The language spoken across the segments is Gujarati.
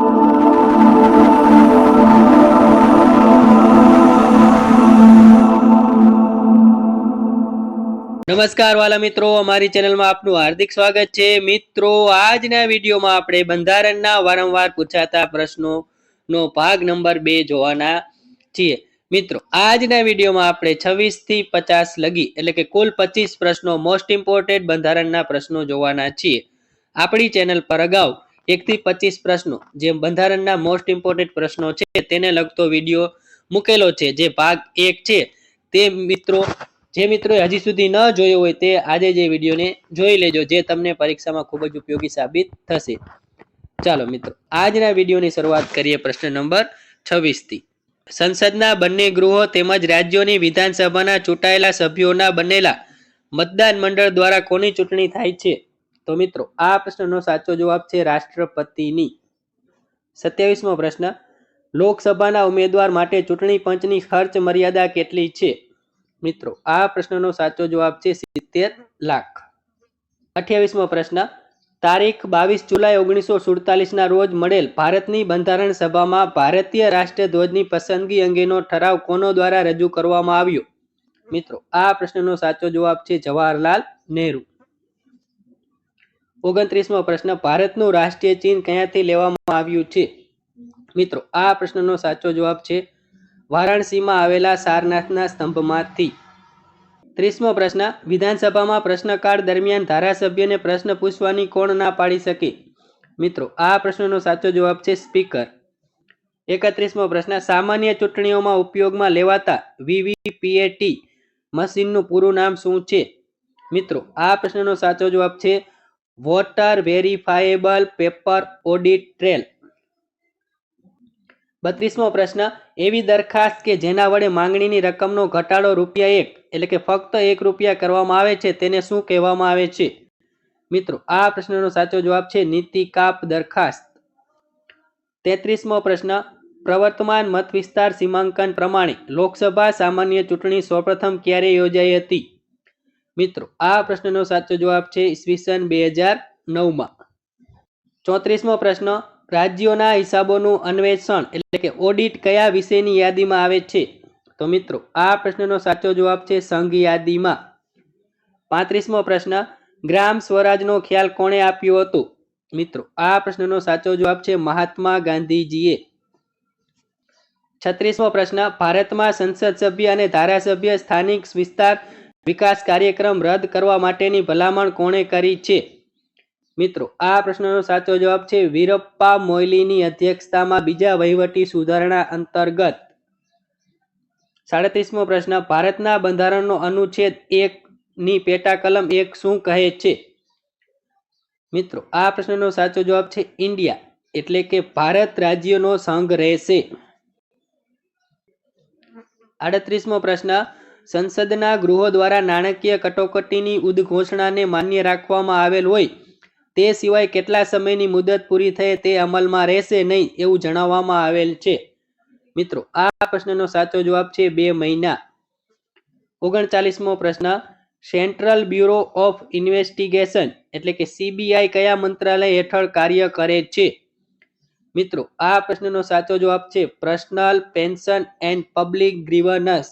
નમસ્કાર વાલા મિત્રો, અમારી ચેનલમાં આપનું હાર્દિક સ્વાગત છે. મિત્રો, આજના વિડીયોમાં આપણે બંધારણના વારંવાર પૂછાતા પ્રશ્નો નો ભાગ નંબર બે જોવાના છીએ. મિત્રો, આજના વિડીયોમાં આપણે છવ્વીસથી પચાસ લગી, એટલે કે કુલ પચીસ પ્રશ્નો મોસ્ટ ઇમ્પોર્ટેન્ટ બંધારણના પ્રશ્નો જોવાના છીએ. આપણી ચેનલ પર અગાઉ એકથી પચીસ પ્રશ્નો, જે બંધારણના મોસ્ટ ઇમ્પોર્ટન્ટ પ્રશ્નો છે, તેને લગતો વીડિયો મૂકેલો છે. જે ભાગ એક છે, તે મિત્રો, જે મિત્રોએ હજી સુધી ન જોયો હોય તે આજે જે વિડીયોને જોઈ લેજો, જે તમને પરીક્ષામાં ખૂબ જ ઉપયોગી સાબિત થશે. ચાલો મિત્રો, આજના વિડીયોની શરૂઆત કરીએ પ્રશ્ન નંબર છવ્વીસથી સંસદના બંને ગૃહો તેમજ રાજ્યોની વિધાનસભાના ચૂંટાયેલા સભ્યોના બનેલા મતદાન મંડળ દ્વારા કોની ચૂંટણી થાય છે? તો મિત્રો, આ પ્રશ્નનો સાચો જવાબ છે રાષ્ટ્રપતિની. સત્યાવીસમો પ્રશ્ન, લોકસભાના ઉમેદવાર માટે ચૂંટણી પંચની ખર્ચ મર્યાદા કેટલી છે? મિત્રો, આ પ્રશ્નનો સાચો જવાબ છે સિત્તેર લાખ. અઠ્યાવીસમો પ્રશ્ન, તારીખ બાવીસ જુલાઈ ઓગણીસો સુડતાલીસના રોજ મળેલ ભારતની બંધારણ સભામાં ભારતીય રાષ્ટ્રધ્વજની પસંદગી અંગેનો ઠરાવ કોનો દ્વારા રજૂ કરવામાં આવ્યો? મિત્રો, આ પ્રશ્નનો સાચો જવાબ છે જવાહરલાલ નહેરુ. ઓગણત્રીસમો પ્રશ્ન, ભારતનું રાષ્ટ્રીય ચિહ્ન ક્યાંથી લેવામાં આવ્યું છે? મિત્રો, આ પ્રશ્નનો સાચો જવાબ છે વારાણસીમાં આવેલા સારનાથના સ્તંભમાંથી. ત્રીસમો પ્રશ્ન, વિધાનસભામાં પ્રશ્નકાળ દરમિયાન ધારાસભ્યને પ્રશ્ન પૂછવાની કોણ ના પાડી શકે? મિત્રો, આ પ્રશ્નનો સાચો જવાબ છે સ્પીકર. એકત્રીસમો પ્રશ્ન, સામાન્ય ચૂંટણીઓમાં ઉપયોગમાં લેવાતા વીવીપીએટી મશીનનું પૂરું નામ શું છે? મિત્રો, આ પ્રશ્નનો સાચો જવાબ છે voter verifiable paper audit trail. બત્રીસમો પ્રશ્ન, એવી દરખાસ્ત કે જેના વડે માંગણીની રકમનો ઘટાડો રૂપિયા એક, એટલે કે ફક્ત એક રૂપિયા કરવામાં આવે છે, તેને શું કહેવામાં આવે છે? મિત્રો, આ પ્રશ્નનો સાચો જવાબ છે નીતિ કાપ દરખાસ્ત. તેત્રીસમો પ્રશ્ન, પ્રવર્તમાન મત વિસ્તાર સીમાંકન પ્રમાણે લોકસભા સામાન્ય ચૂંટણી સૌપ્રથમ ક્યારે યોજાઈ હતી? મિત્રો, આ પ્રશ્નનો સાચો જવાબ છે ઈસવીસન બે હજાર નવમાં. ચોત્રીસમો પ્રશ્ન, રાજ્યોના હિસાબોનું અન્વેષણ એટલે કે ઓડિટ કયા વિષયની યાદીમાં આવે છે? તો મિત્રો, આ પ્રશ્નનો સાચો જવાબ છે સંઘ યાદીમાં. પાંત્રીસમો પ્રશ્ન, ગ્રામ સ્વરાજનો ખ્યાલ કોણે આપ્યો હતો? મિત્રો, આ પ્રશ્નનો સાચો જવાબ છે મહાત્મા ગાંધીજીએ. છત્રીસમો પ્રશ્ન, ભારતમાં સંસદ સભ્ય અને ધારાસભ્ય સ્થાનિક વિસ્તાર વિકાસ કાર્યક્રમ રદ કરવા માટેની ભલામણ કોણે કરી છે? મિત્રો, આ પ્રશ્નનો સાચો જવાબ છે વીરપ્પા મોઇલીની અધ્યક્ષતામાં બીજા વહીવટી સુધારણા અંતર્ગત. સાડત્રીસમો પ્રશ્ન, ભારતના બંધારણનો અનુચ્છેદ એક ની પેટા કલમ એક શું કહે છે? મિત્રો, આ પ્રશ્નનો સાચો જવાબ છે ઇન્ડિયા, એટલે કે ભારત રાજ્યનો સંઘ રહેશે. આડત્રીસમો પ્રશ્ન સંસદના ગૃહો દ્વારા નાણાકીય કટોકટીની ઉદ્ઘોષણાને માન્ય રાખવામાં આવેલ હોય, તે સિવાય કેટલા સમયની મુદત પૂરી થઈ તે અમલમાં રહેશે નહીં એવું જણાવવામાં આવેલ છે. મિત્રો, આ પ્રશ્નનો સાચો જવાબ છે બે મહિના. ઓગણચાલીસમો પ્રશ્ન, સેન્ટ્રલ બ્યુરો ઓફ ઇન્વેસ્ટિગેશન એટલે કે સીબીઆઈ કયા મંત્રાલય હેઠળ કાર્ય કરે છે? મિત્રો, આ પ્રશ્નનો સાચો જવાબ છે personal pension and public grievances.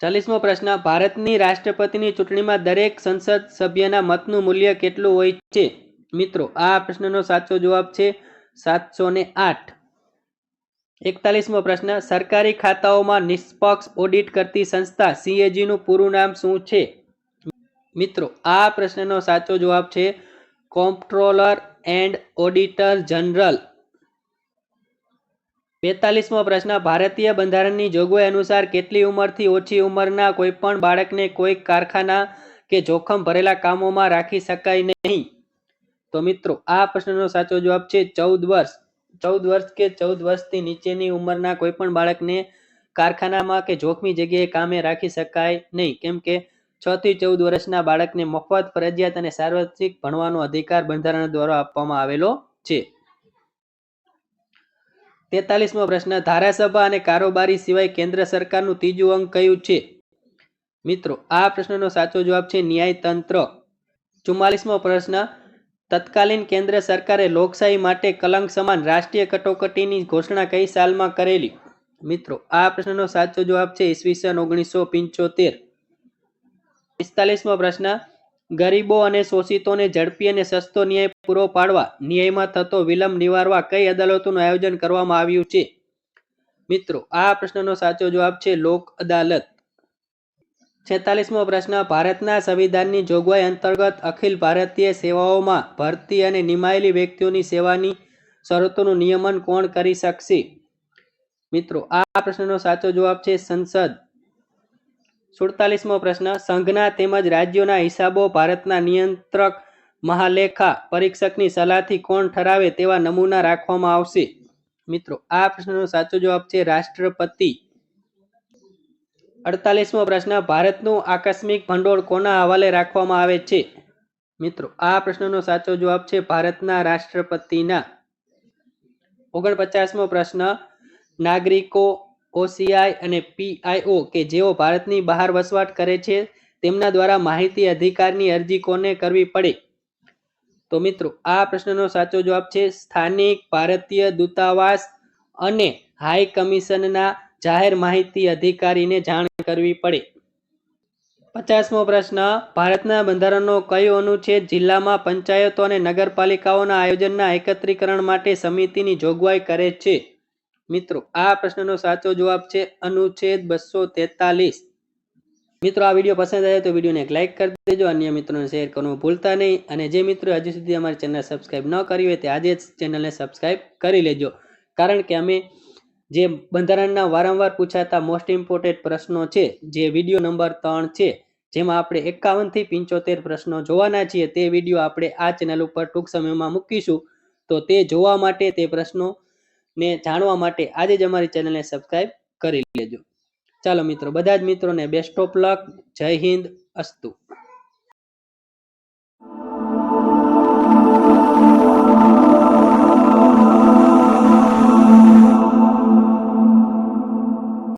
ચાલીસમો પ્રશ્ન, ભારતની રાષ્ટ્રપતિની ચૂંટણીમાં દરેક સંસદ સભ્યના મતનું મૂલ્ય કેટલું હોય છે? મિત્રો, આ પ્રશ્નનો સાચો જવાબ છે સાતસો ને આઠ. એકતાલીસમો પ્રશ્ન, સરકારી ખાતાઓમાં નિષ્પક્ષ ઓડિટ કરતી સંસ્થા સીએજીનું પૂરું નામ શું છે? મિત્રો, આ પ્રશ્નનો સાચો જવાબ છે કોમ્પ્ટ્રોલર એન્ડ ઓડિટર જનરલ. બેતાલીસમો પ્રશ્ન. ભારતીય બંધારણની જોગવાઈ અનુસાર કેટલી ઉંમરથી ઓછી ઉંમરના કોઈપણ બાળકને કોઈ કારખાના કે જોખમ ભરેલા કામોમાં રાખી શકાય નહીં? તો મિત્રો, આ પ્રશ્નનો સાચો જવાબ છે ચૌદ વર્ષ. ચૌદ વર્ષ કે ચૌદ વર્ષથી નીચેની ઉંમરના કોઈ પણ બાળકને કારખાનામાં કે જોખમી જગ્યાએ કામે રાખી શકાય નહીં. કેમ કે છ થી ચૌદ વર્ષના બાળકને મફત ફરજિયાત અને સાર્વત્રિક ભણવાનો અધિકાર બંધારણ દ્વારા આપવામાં આવેલો છે. તેતાલીસમો પ્રશ્ન, ધારાસભા અને કારોબારી સિવાય કેન્દ્ર સરકારનું ત્રીજું અંગ કયું છે? મિત્રો, આ પ્રશ્નનો સાચો જવાબ છે ન્યાયતંત્ર. ચુમ્માલીસમો પ્રશ્ન, તત્કાલીન કેન્દ્ર સરકારે લોકશાહી માટે કલંક સમાન રાષ્ટ્રીય કટોકટીની ઘોષણા કઈ સાલમાં કરેલી? મિત્રો, આ પ્રશ્નનો સાચો જવાબ છે ઈસવીસન ઓગણીસો પંચોતેર. પિસ્તાલીસમો પ્રશ્ન ગરીબો અને શોષિતોને ઝડપી અને સસ્તો ન્યાય પૂરો પાડવા, ન્યાયમાં થતો વિલંબ નિવારવા કઈ અદાલતોનું આયોજન કરવામાં આવ્યું છે? મિત્રો, આ પ્રશ્નનો સાચો જવાબ છે લોક અદાલત. છેતાલીસમો પ્રશ્ન, ભારતના સંવિધાનની જોગવાઈ અંતર્ગત અખિલ ભારતીય સેવાઓમાં ભરતી અને નિમાયેલી વ્યક્તિઓની સેવાની શરતોનું નિયમન કોણ કરી શકશે? મિત્રો, આ પ્રશ્નનો સાચો જવાબ છે સંસદ. સુડતાલીસમો પ્રશ્ન. સંઘના તેમજ રાજ્યોના હિસાબો ભારતના નિયંત્રક મહાલેખા પરીક્ષકની સલાહથી કોણ ઠરાવે તેવા નમૂના રાખવામાં આવશે? મિત્રો, આ પ્રશ્નનો સાચો જવાબ છે રાષ્ટ્રપતિ. અડતાલીસમો પ્રશ્ન. ભારતનું આકસ્મિક ભંડોળ કોના હવાલે રાખવામાં આવે છે? મિત્રો, આ પ્રશ્નનો સાચો જવાબ છે ભારતના રાષ્ટ્રપતિના. ઓગણપચાસમો પ્રશ્ન. નાગરિકો ઓસીઆઈ અને પીઆઈઓ કે જેઓ ભારતની બહાર વસવાટ કરે છે, તેમના દ્વારા માહિતી અધિકારની અરજી કોને કરવી પડે? તો મિત્રો, આ પ્રશ્નનો સાચો જવાબ છે સ્થાનિક ભારતીય દૂતાવાસ અને હાઈ કમિશનના જાહેર માહિતી અધિકારીને જાણ કરવી પડે. પચાસમો પ્રશ્ન, ભારતના બંધારણનો કયો અનુચ્છેદ જિલ્લામાં પંચાયતો અને નગરપાલિકાઓના આયોજનના એકત્રીકરણ માટે સમિતિની જોગવાઈ કરે છે? મિત્રો, આ પ્રશ્નનો સાચો જવાબ છે અનુચ્છેદ બસો તેતાલીસ. મિત્રો, આ વીડિયો પસંદ આવે તો વિડીયોને એક લાઇક કરી દેજો, અન્ય મિત્રોને શેર કરવું ભૂલતા નહીં અને જે મિત્રો હજી સુધી અમારી ચેનલ સબસ્ક્રાઇબ ન કરી હોય તે આજે જ ચેનલને સબસ્ક્રાઇબ કરી લેજો. કારણ કે અમે જે બંધારણના વારંવાર પૂછાતા મોસ્ટ ઇમ્પોર્ટેન્ટ પ્રશ્નો છે, જે વીડિયો નંબર ત્રણ છે, જેમાં આપણે એકાવનથી પંચોતેર પ્રશ્નો જોવાના છીએ, તે વીડિયો આપણે આ ચેનલ ઉપર ટૂંક સમયમાં મૂકીશું. તો તે જોવા માટે તે પ્રશ્નો ને જાણવા માટે આજે જ અમારી ચેનલને સબસ્ક્રાઈબ કરી લેજો. ચાલો મિત્રો, બધા જ મિત્રોને બેસ્ટ ઓફ લક જય હિન્દ, અસ્તુ.